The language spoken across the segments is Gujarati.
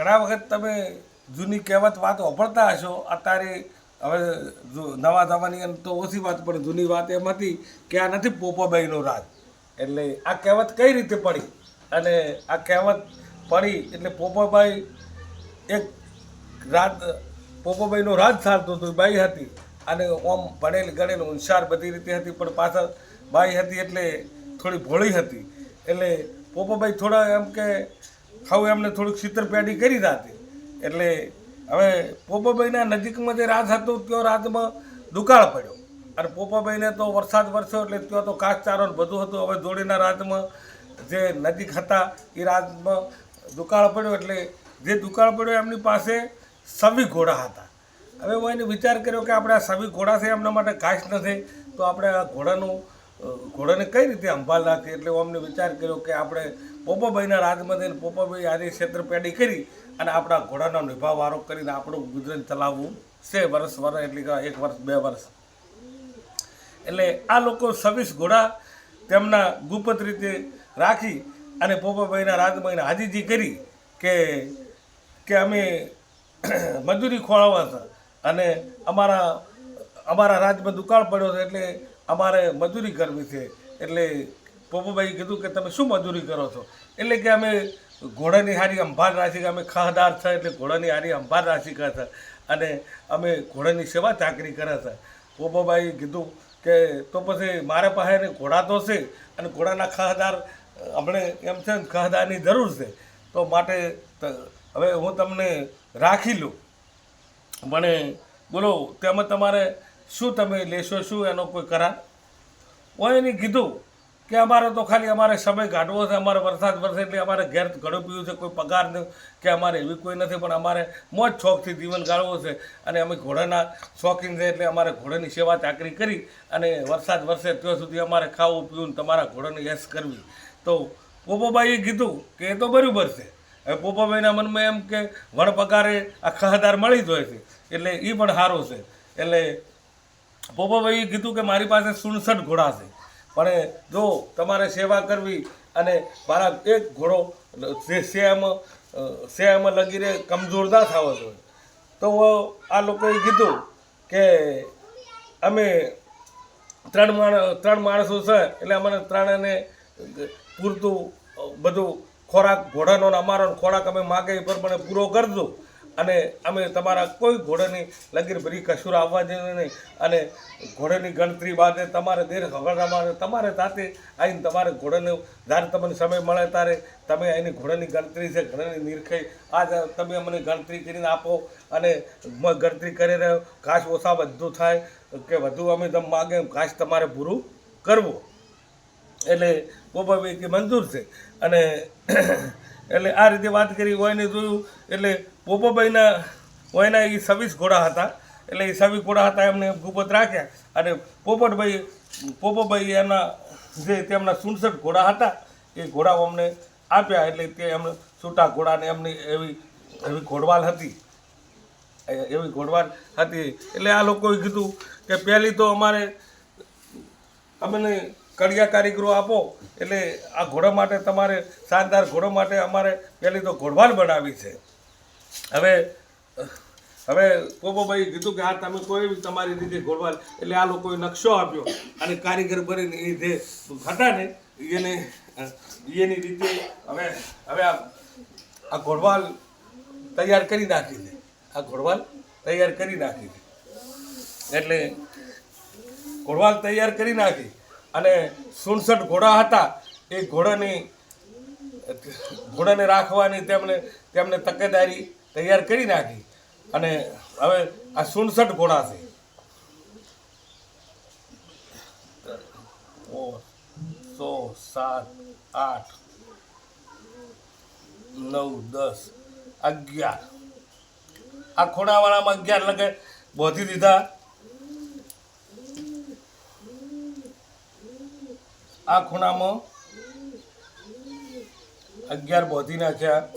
ઘણા વખત તમે જૂની કહેવત વાત વાપરતા હશો, અત્યારે હવે નવા જમાની અંદર તો ઓછી વાત, પણ જૂની વાત એમ હતી કે આ નથી પોપાબાઈનો રાજ. એટલે આ કહેવત કઈ રીતે પડી? અને આ કહેવત પડી એટલે પોપાબાઈ એક રાત પોપોબાઈનો રાજ ચાલતો હતો બાઈ હતી. અને ઓમ ભણેલ ગણેલ હોશિયાર બધી રીતે હતી, પણ પાછળ બાઈ હતી એટલે થોડી ભોળી હતી. એટલે પોપોબાઈ થોડા એમ કે હવે એમને થોડુંક છિતરપેટી કરી હતી એટલે હવે પોપાભાઈના નજીકમાં જે રાત હતું, ત્યાં રાતમાં દુકાળ પડ્યો. અને પોપાબાઈને તો વરસાદ વરસ્યો એટલે ત્યાં તો કાચચારો બધું હતું. હવે જોડીના રાતમાં જે નજીક હતા, એ રાતમાં દુકાળ પડ્યો એટલે જે દુકાળ પડ્યો એમની પાસે સવી ઘોડા હતા. હવે હું એને વિચાર કર્યો કે આપણે આ સવી ઘોડા છે, એમના માટે ઘાસ નથી તો આપણે આ ઘોડાનું ઘોડાને કઈ રીતે સંભાળ રાખીએ? એટલે હું અમને વિચાર કર્યો કે આપણે પોપાભાઈના રાજમાં જઈને પોપાભાઈ આજે ક્ષેત્રપેડી કરી અને આપણા ઘોડાનો નિભાવ વારો કરીને આપણું ગુજરાન ચલાવવું છે વર્ષ વર્ષ એટલે કે એક વર્ષ, બે વર્ષ. એટલે આ લોકો સવીસ ઘોડા તેમના ગુપ્ત રીતે રાખી અને પોપાભાઈના રાજમાં હાજીજી કરી કે કે અમે મજૂરી ખોળાવા હતા અને અમારા અમારા રાજમાં દુકાળ પડ્યો છે એટલે અમારે મજૂરી કરવી છે. એટલે પોપુભાઈ કીધું કે તમે શું મજૂરી કરો છો? એટલે કે અમે ઘોડાની હારી અંભાર રાશિ કે અમે ખાહદાર છે, એટલે ઘોડાની હારી અંભાર રાશિ કરે છે. અને અમે ઘોડાની સેવા ચાકરી કરે છે. પોપોભાઈ કીધું કે તો પછી મારા પાસે ઘોડા તો છે, અને ઘોડાના ખાહદાર હમણે એમ છે ને ખાહદારની જરૂર છે. તો માટે હવે હું તમને રાખી લઉં. પણ બોલો, તેમાં તમારે શું તમે લેશો, શું એનો કોઈ કરાર? હું એને કીધું કે અમારે તો ખાલી અમારે સમય કાઢવો છે, અમારે વરસાદ વરસે એટલે અમારે ઘેર ઘણું પીવું છે, કોઈ પગાર નહીં કે અમારે એવી કોઈ નથી, પણ અમારે મોજ શોખથી જીવન ગાળવો છે. અને અમે ઘોડાના શોખીન છે એટલે અમારે ઘોડાની સેવા ચાકરી કરી અને વરસાદ વરસે ત્યાં સુધી અમારે ખાવું પીવું તમારા ઘોડાની યશ કરવી. તો પોપોબાઈએ કીધું કે એ તો બરાબર છે. હવે પોપાભાઈના મનમાં એમ કે વણ પગારે આખા હજાર મળી જ હોય છે, એટલે એ પણ સારો છે. એટલે પોપાભાઈએ કીધું કે મારી પાસે સુણસઠ ઘોડા છે. પણ જો તમારે સેવા કરવી અને મારા એક ઘોડો, જે સેમ સેમ લગીને કમજોર ના થવો જોઈએ. તો આ લોકોએ કીધું કે અમે ત્રણ માણસ ત્રણ માણસો છે, એટલે અમને ત્રણેને પૂરતું બધું ખોરાક, ઘોડાનો અમારો ખોરાક અમે માગે એ પ્રમાણે પૂરો કરજો. અને અમે તમારા કોઈ ઘોડાની લગીર ભરી કશું આવવા દેવું નહીં. અને ઘોડાની ગણતરી બાદ તમારે દેર ખબર તમારે તાતે આવીને તમારે ઘોડાને જ્યારે તમને સમય મળે ત્યારે તમે એની ઘોડાની ગણતરી છે, ઘોડાની નિરખાઈ. આ તમે અમને ગણતરી કરીને આપો અને ગણતરી કરી રહ્યો. ઘાસ ઓછા બધું થાય કે વધુ અમે તમે માગે ઘાસ તમારે પૂરું કરવું. એટલે પોપાભાઈ કે મંજૂર છે. અને એટલે આ રીતે વાત કરી, હોય ને જોયું. એટલે પોપાભાઈના હોયના એ છવ્વીસ ઘોડા હતા. એટલે એ છવ્વીસ ઘોડા હતા એમને ગુપત રાખ્યા. અને પોપટભાઈ, પોપોભાઈ એના જે તેમના સુડસઠ ઘોડા હતા, એ ઘોડાઓ અમને આપ્યા. એટલે તે એમને છૂટા ઘોડાને એમની એવી એવી ઘોડવાલ હતી. એવી ઘોડવાલ હતી. એટલે આ લોકોએ કીધું કે પહેલી તો અમારે અમને કડિયા કારીગરો આપો. એટલે આ ઘોડા માટે તમારે, શાનદાર ઘોડા માટે અમારે પહેલી તો ઘોડવાલ બનાવી છે. હવે હવે પોપોભાઈ કીધું કે હા તમે કોઈ તમારી રીતે ઘોડવાલ, એટલે આ લોકોએ નકશો આપ્યો અને કારીગર બનીને એ જે હતા ને, એને, એની રીતે હવે હવે આ આ ઘોડવાલ તૈયાર કરી નાખી દે આ ઘોડવાલ તૈયાર કરી નાખી દે એટલે ઘોડવાલ તૈયાર કરી નાખી અને સુડસઠ ઘોડા હતા, એ ઘોડાની, ઘોડાને રાખવાની તેમને તેમને તકેદારી તૈયાર કરી નાખી. અને હવે આ સુડસઠ ઘોડા છે. સો, સાત, આઠ, નવ, દસ, અગિયાર. આ ખોડાવાળામાં અગિયાર લગે, બોધી દીધા. આ ખૂણામાં અગિયાર બોધી નાખ્યા.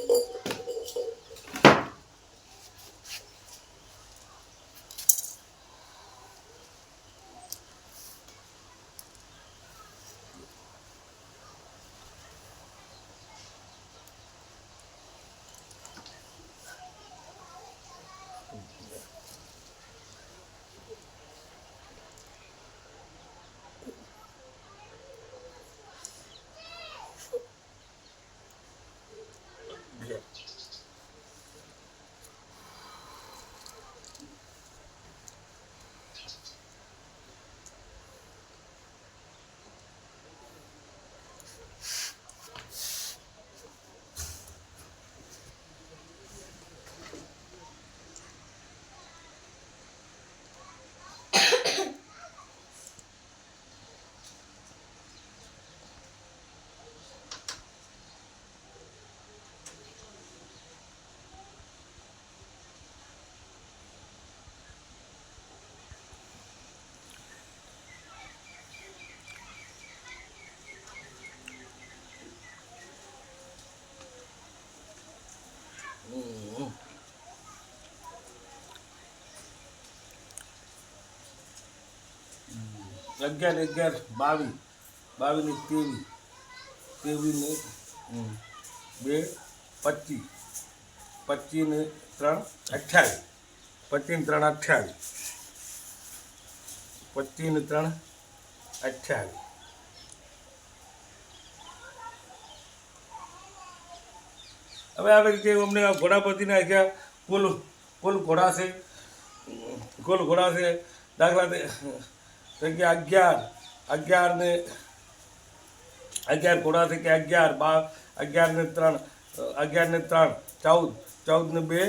અગિયાર અગિયાર બાવીસ. બાવીસ ને ત્રેવીસ ત્રેવીસ ને બે પચીસ. પચીસ ને ત્રણ અઠ્યાવીસ. પચીસ ને ત્રણ અઠ્યાવીસ. પચીસ ને ત્રણ અઠ્યાવીસ. હવે આવી રીતે અમને આ ઘોડાપતિના આખ્યા કુલ કુલ ઘોડા છે. કુલ ઘોડા છે. દાખલા તરીકે અગિયાર. અગિયાર ને અગિયાર છે કે અગિયાર, બાર અગિયાર ને ત્રણ અગિયાર ને ત્રણ, ચૌદ. ચૌદ ને બે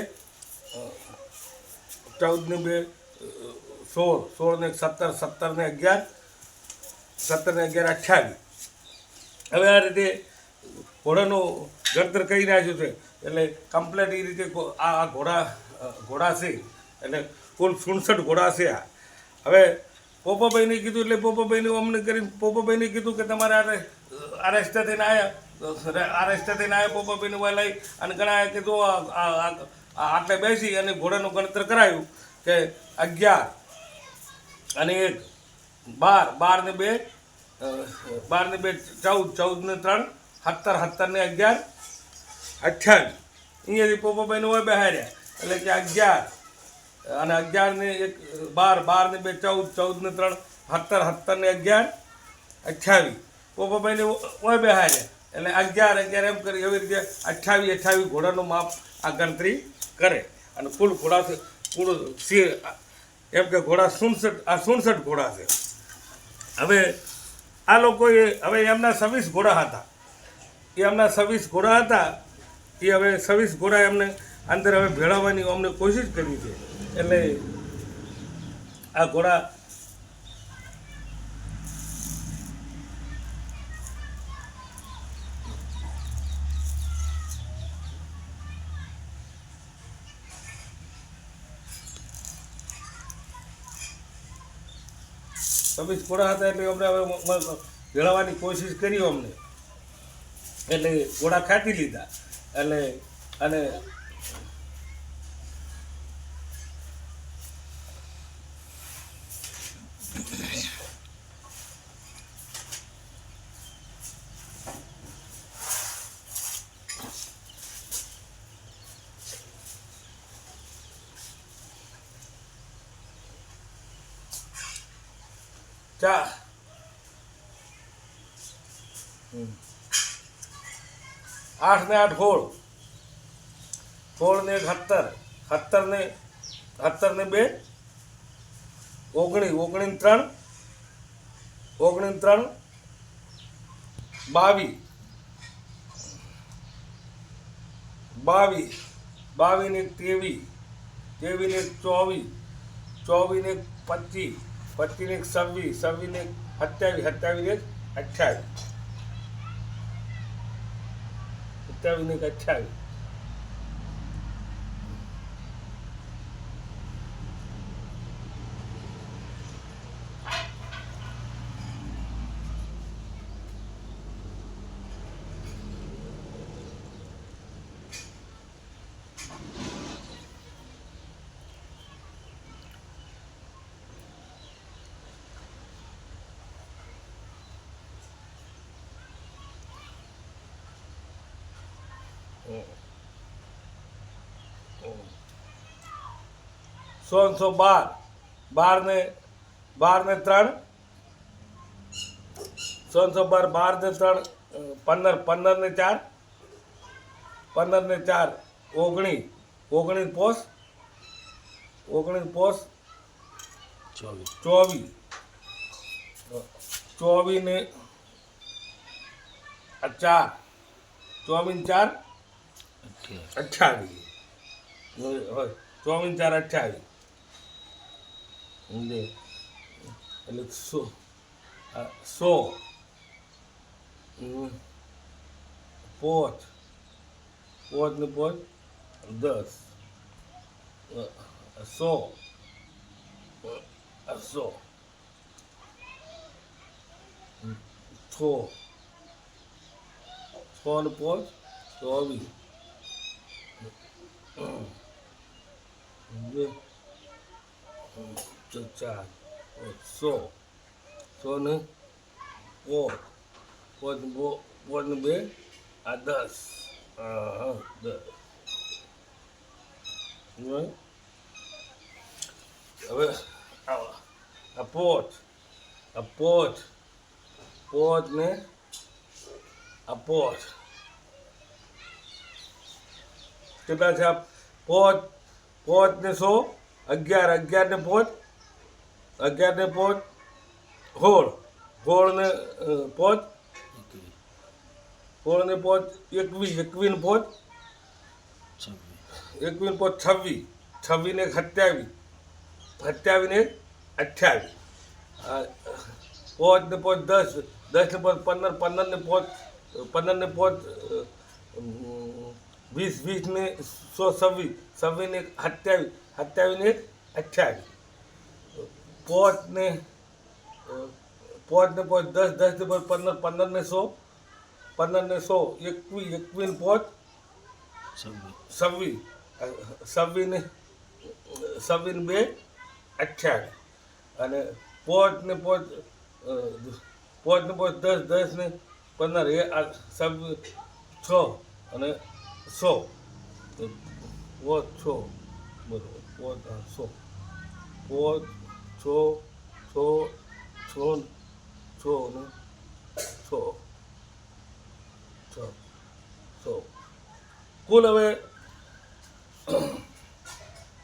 ચૌદ ને બે, સોળ. સોળ ને સત્તર સત્તર ને અગિયાર સત્તર ને અગિયાર, અઠ્યાવીસ. હવે આ રીતે ઘોડાનું ગણતર કરી નાખ્યું છે. એટલે કમ્પ્લેટ એ રીતે આ ઘોડા ઘોડા છે. એટલે કુલ સુડસઠ ઘોડા છે આ. હવે પોપોભાઈને કીધું એટલે પોપોભાઈને અમને કરીને પોપોભાઈને કીધું કે તમારે આ રે- આ થઈને આવ્યા આ રસ્તે થઈને આવ્યા પોપોભાઈને વાય લઈ અને ઘણા કીધું આટલે બેસી અને ઘોડાનું ગણતર કરાયું કે અગિયાર અને એક, બાર બાર ને બે બાર ને બે, ચૌદ ચૌદ ને ત્રણ, સત્તર સત્તર ને અગિયાર અઠ્યાવીસ અહીંયાથી પોપાભાઈને હોય બહાર્યા એટલે કે અગિયાર અને અગિયાર ને એક, બાર બાર ને બે, ચૌદ ચૌદ ને ત્રણ, સત્તર સત્તર ને અગિયાર અઠ્યાવીસ પોપાભાઈને બે હારે એટલે અગિયાર અગિયાર એમ કરી એવી રીતે અઠ્યાવીસ અઠ્યાવીસ ઘોડાનું માપ આ ગણતરી કરે. અને કુલ ઘોડા કુલ એમ કે ઘોડા સુડસઠ આ સુડસઠ ઘોડા છે. હવે આ લોકોએ, હવે એમના છવ્વીસ ઘોડા હતા. એ એમના છવ્વીસ ઘોડા હતા. એ હવે છવ્વીસ ઘોડા એમને અંદર હવે ભેળવવાની અમને કોશિશ કરી છે. એટલે આ ઘોડા છવ્વીસ ઘોડા હતા એટલે અમને હવે ભેળવવાની કોશિશ કરી અમને. એટલે ઘોડા ખાતી લીધા. એટલે, અને ચા આઠ ને આઠ સોળ સોળ ને સત્તર. સત્તર ને સત્તર ને બે. ઓગણી ઓગણી ત્રણ. ઓગણી ત્રણ. બાવીસ. બાવીસ. બાવીસ ને ત્રેવીસ. ત્રેવીસ ને ચોવીસ. ચોવીસ ને પચીસ. પચીસ ને છવ્વીસ છવ્વીસ ને સત્યાવીસ સત્યાવીસ ને અઠ્યાવીસ. સત્યાવીસ એક અઠ્યાવીસ. સો સો બાર. બાર ને બાર ને ત્રણ. સો સો બાર બાર ને ત્રણ પંદર પંદર ને ચાર. પંદર ને ચાર ઓગણીસ ઓગણીસ પોસ. ઓગણીસ પોસ. ચોવીસ. ચોવીસ. ચોવીસ ને ચાર ચોવીસ ચાર. અઠ્યાવીસ અઠ્યાવીસ હોય ચોવીસ ચાર અઠ્યાવીસ એટલે એટલે સો આ સો હમ, પોચ પોચ ને પોચ દસ અ, સો અ, સો હમ, છો સો ને પોચ ચોવીસ બે ચાર સો સો સો ને પોચ પોચ ને બો પોચ ને બે આ દસ હા હા દસ જોયું? હવે આવો. આ પોચ આ પોચ પોચ ને આ પોચ કેટલા છે? પોચ. પોચ ને સો? અગિયાર. અગિયાર ને પોચ? અગિયાર ને પોચ? હોળ હોળ ને પોચ? હોળ ને પોચ એકવીસ. એકવીસ ને પોચ? એકવીસ ને પોચ છવ્વીસ. છવ્વીસ ને સત્યાવીસ. સત્યાવીસ ને અઠ્યાવીસ. પોચ ને પોચ દસ. દસ ને પોચ પંદર. પંદર ને પોચ પંદર ને પોચ વીસ વીસને સો છવ્વીસ છવ્વીસને સત્યાવીસ સત્યાવીસને અઠ્યાવીસ. પોચ ને પોચ દસ દસ ને પોચ પંદર પંદર ને સો પંદર ને સો એકવીસ એકવીસ પોચ છવ્વીસ છવ્વીસ છવ્વીસ બે અઠ્યાવીસ. અને પોચ ને પોચ અ, પોચ દસ દસ ને પંદર એ છવ્વીસ છ. અને સો. તો પોચ છ. પોચ આ સો. પોચ છો છો છો, છ ને છો. છ, સો. કુલ હવે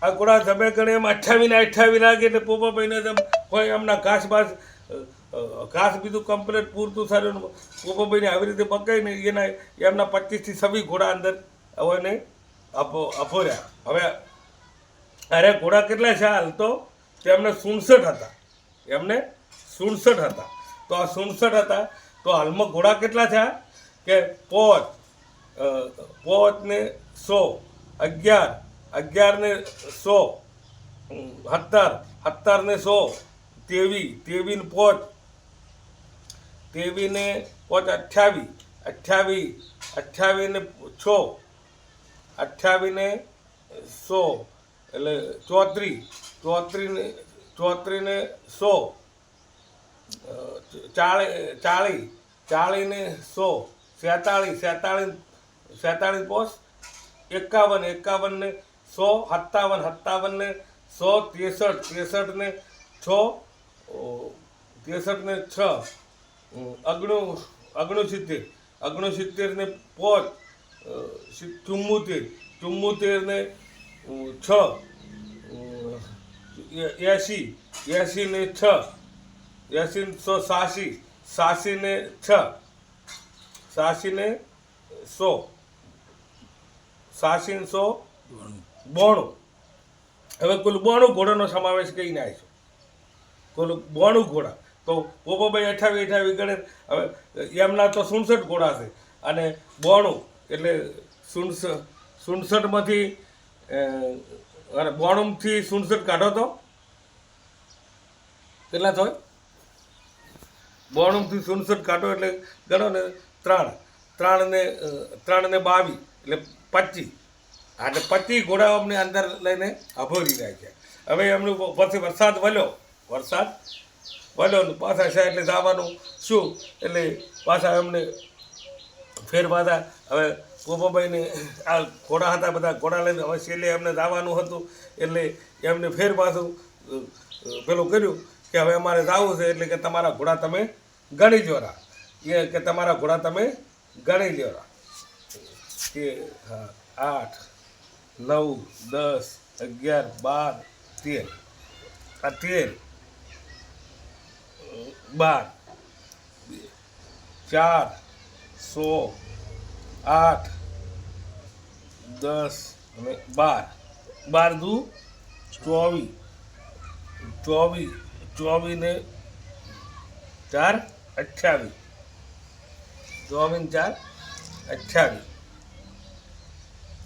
આ કોડા તમે ગણે એમ અઠ્યાવીસ ને અઠ્યાવીસ લાગે એટલે પોપાભાઈને તેમ કોઈ એમના ઘાસ બાસ ઘાસ બીજું કમ્પ્લેટ પૂરતું સારું પોપાભાઈને આવી રીતે પકાવીને એના, એમના પચીસથી છવ્વીસ ઘોડા અંદર એને આપો અપોર્યા. હવે, અરે ઘોડા કેટલા છે હાલ તો? તેમને સુડસઠ હતા. એમને સુડસઠ હતા. તો આ સુડસઠ હતા, તો હાલમાં ઘોડા કેટલા થયા? કે પોચ પોચ ને સો, અગિયાર અગિયાર ને સો સત્તર સત્તર ને સો તેવી તેવી ને પોચ તેવી ને પોચ અઠ્યાવીસ અઠ્યાવીસ અઠ્યાવીસ ને છ અઠ્યાવીસ ને સો એટલે ચોત્રીસ ચોત્રીસ ને ચોત્રીસ ને સો ચાળી ચાળી ચાળી ને સો, સેતાળીસ સેતાળીસ સેતાળીસ પોસ એકાવન એકાવન ને સો, સત્તાવન સત્તાવન ને સો, ત્રેસઠ ત્રેસઠ ને છ ત્રેસઠને છ અગણું અગણું સિત્તેર અગણું સિત્તેર ને પોચ ચુમ્મોતેર ચુમ્મોતેર ને છ. એસી એસી ને છ. એંશી સો સાસી. સાસી ને છ. સાસી ને સો. સાસી સો બોણું. હવે કુલ બોણું ઘોડાનો સમાવેશ નાય છે. કુલ બોણું ઘોડા. તો પોપોભાઈ અઠાવી અઠાવી ગણે. હવે, એમના તો સુડસઠ ઘોડા છે. અને બોણું એટલે સુણસ સુડસઠમાંથી અરે બોણમથી સુડસઠ કાઢો તો? કેટલા થાય? બોણમથી સુડસઠ કાઢો એટલે ગણો ને ત્રણ. ત્રણ ને ત્રણ ને બાવીસ એટલે પચીસ હા, એટલે પચીસ ઘોડાઓ અમને અંદર લઈને અભોરી છે હવે એમનું પછી વરસાદ વળ્યો વરસાદ વળ્યો પાછા છે એટલે જવાનું. શું? એટલે પાછા એમને ફેર પાછા હવે પોપાભાઈને આ ઘોડા હતા બધા, ઘોડા લઈને હવે છેલ્લે એમને જવાનું હતું. એટલે એમને ફેર પાછું પેલું કર્યું કે હવે અમારે જવું છે, એટલે કે તમારા ઘોડા તમે ગણી જોરા એ કે તમારા ઘોડા તમે ગણી જોરા કે આઠ, નવ, દસ, અગિયાર, બાર, તેર. આ તેર બાર ચાર સો, આઠ, દસ અને બાર. બાર દુ? ચોવીસ. ચોવીસ. ચોવીસ ને ચાર અઠ્યાવીસ ચોવીસ ચાર અઠ્યાવીસ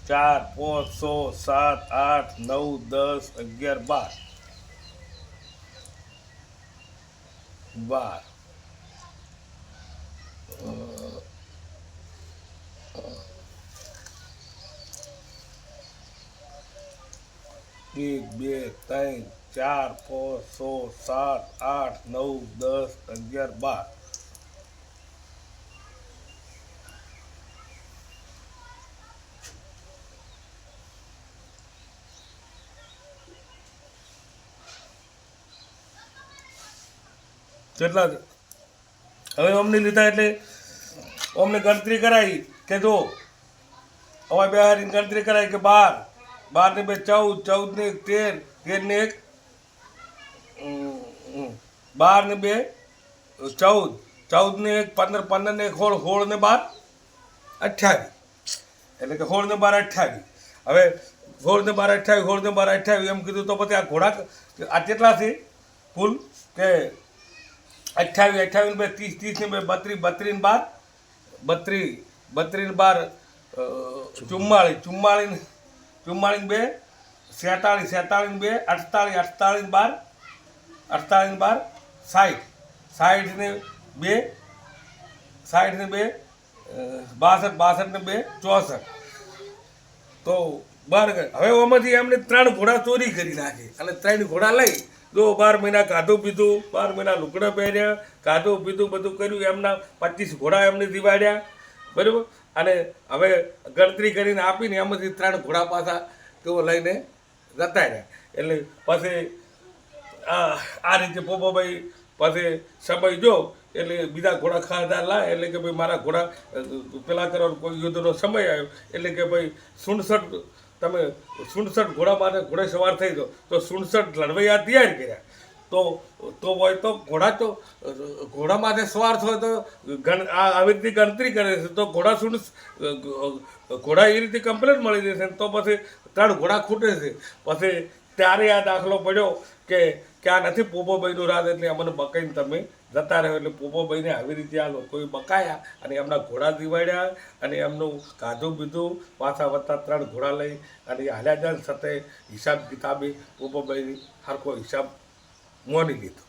ચાર, પાંચ, સો, સાત, આઠ, નવ, દસ, અગિયાર, બાર. બાર. એક, બે, ત્રણ, ચાર, પાંચ સો સાત, આઠ, નવ, દસ, અગિયાર, બાર કેટલા છે? હવે અમને લીધા એટલે અમને ગણતરી કરાવી કે હવે બે હારીની ગણતરી કરાવી કે બાર. બાર ને બે ચૌદ ચૌદ ને એક તેર તેર ને એક. બાર ને બે, ચૌદ. ચૌદ ને એક, પંદર પંદર ને એક હોળ હોળ ને બાર અઠ્યાવીસ એટલે કે હોળ ને બાર અઠ્યાવીસ હવે હોળ ને બાર અઠ્યાવીસ હોળ ને બાર અઠ્યાવીસ એમ કીધું તો પછી આ ઘોડા આ કેટલા છે? કુલ કે અઠ્યાવીસ અઠ્યાવીસ બે, ત્રીસ ત્રીસ ને બે, બત્રીસ બત્રીસ બાર, બત્રીસ. બત્રીસ બાર ચુમ્માળીસ. ચુમ્માળીસ ચુમ્માળીસ બે, સેતાળીસ સેતાળીસ બે, અડતાળીસ અડતાળીસ બાર અડતાળીસ બાર સાઠ સાઠ ને બે સાઠ ને બે બાસઠ બાસઠ ને બે, ચોસઠ. તો બાર હવે ઓમાંથી એમને ત્રણ ઘોડા ચોરી કરી નાખી. અને ત્રણ ઘોડા લઈ. જો બાર મહિના કાધું પીધું, બાર મહિના લુકડા પહેર્યા કાધું પીધું, બધું કર્યું, એમના પચીસ ઘોડા એમને દિવાડ્યા બરાબર? અને હવે ગણતરી કરીને આપીને એમાંથી ત્રણ ઘોડા પાછા તેઓ લઈને જતા રહ્યા. એટલે પછી આ રીતે પોપાભાઈ પાસે સમય જો એટલે બીજા ઘોડા ખાધા લાય એટલે કે ભાઈ મારા ઘોડા પેલા કરવાનો કોઈ યુદ્ધનો સમય આવ્યો. એટલે કે ભાઈ સુણસઠ, તમે સુણસઠ ઘોડા માટે ઘોડે સવાર થઈ જાઓ તો સુણસઠ લડવૈયા તૈયાર કર્યા. તો તો હોય તો ઘોડા તો, ઘોડા માટે સ્વાર્થ હોય તો ગણ આવી રીતે ગણતરી કરે છે. તો ઘોડા શું, ઘોડા એ રીતે કમ્પ્લેન મળી જશે તો પછી ત્રણ ઘોડા ખૂટે છે. પછી ત્યારે આ દાખલો પડ્યો કે કે આ નથી પોપોભાઈનું રાજ એટલે અમને બકાઈને તમે જતા રહ્યો એટલે પોપોભાઈને આવી રીતે આ લોકોએ બકાયા અને એમના ઘોડા દિવાડ્યા અને એમનું કાધું પીધું પાછા વત્તા ત્રણ ઘોડા લઈ અને હાલ્યા જાય સાથે હિસાબ કિતાબે પોપોભાઈની સરખો હિસાબ મોની લીધો.